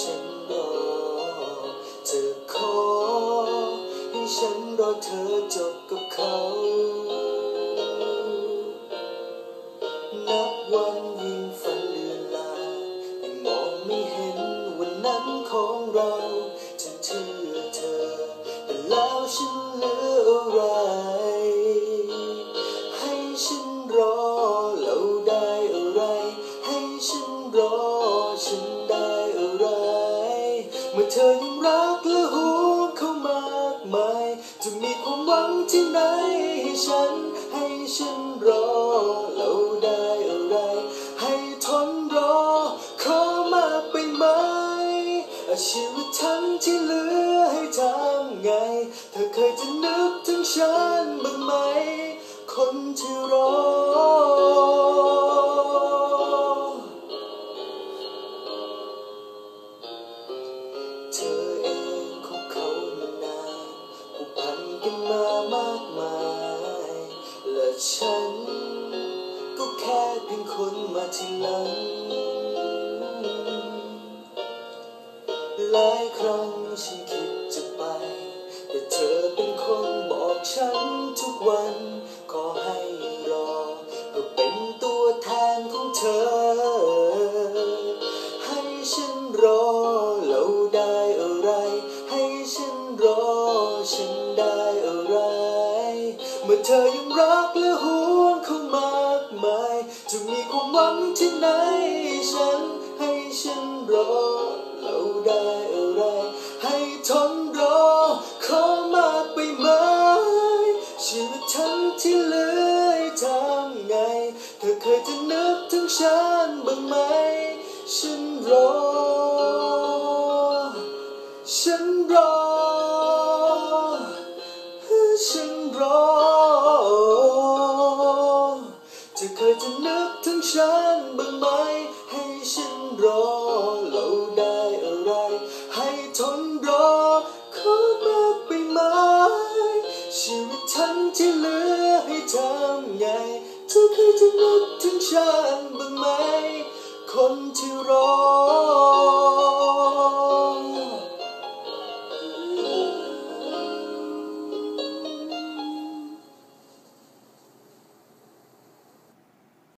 ฉันรอเธอขอให้ฉันรอเธอจบกับเขานับวันยิ่งฝันเลือนลางยิ่งมองไม่เห็นวันนั้นของเราฉันเชื่อเธอ แต่แล้วฉันเหลืออะไร ให้ฉันรอ เมื่อเธอยังรักและห่วงเขามากมาย จะมีความหวังที่ไหนให้ฉัน ให้ฉันรอเราได้อะไร ให้ทนรอขอมากไปไหมชีวิตฉันที่เหลือให้ทำไง เธอเคยจะนึกถึงฉันบ้างไหม คนที่รอ กันมามากมาย และฉัน ก็แค่เพียงคนมาทีหลัง หลายครั้งฉันคิดจะไป แต่เธอเป็นคนบอกฉันทุกวัน ขอให้รอเพื่อเป็นตัวแทนของเธอ เธอยังรักและห่วงเขามากมาย จะมีความหวังที่ไหน ฉันให้ฉันรอเราได้อะไร ให้ทนรอขอมากไปไหมชีวิตฉันที่เหลือทำไง เธอเคยจะนึกถึงฉันบ้างไหม ฉันรอ ฉันรอ ฉันบ้างไหม ให้ฉันรอเราได้อะไร ให้ทนรอขอมากไปไหม ชีวิตฉันที่เหลือให้ทำไงเธอเคยจะนึกถึงฉันบ้างไหม คนที่รอ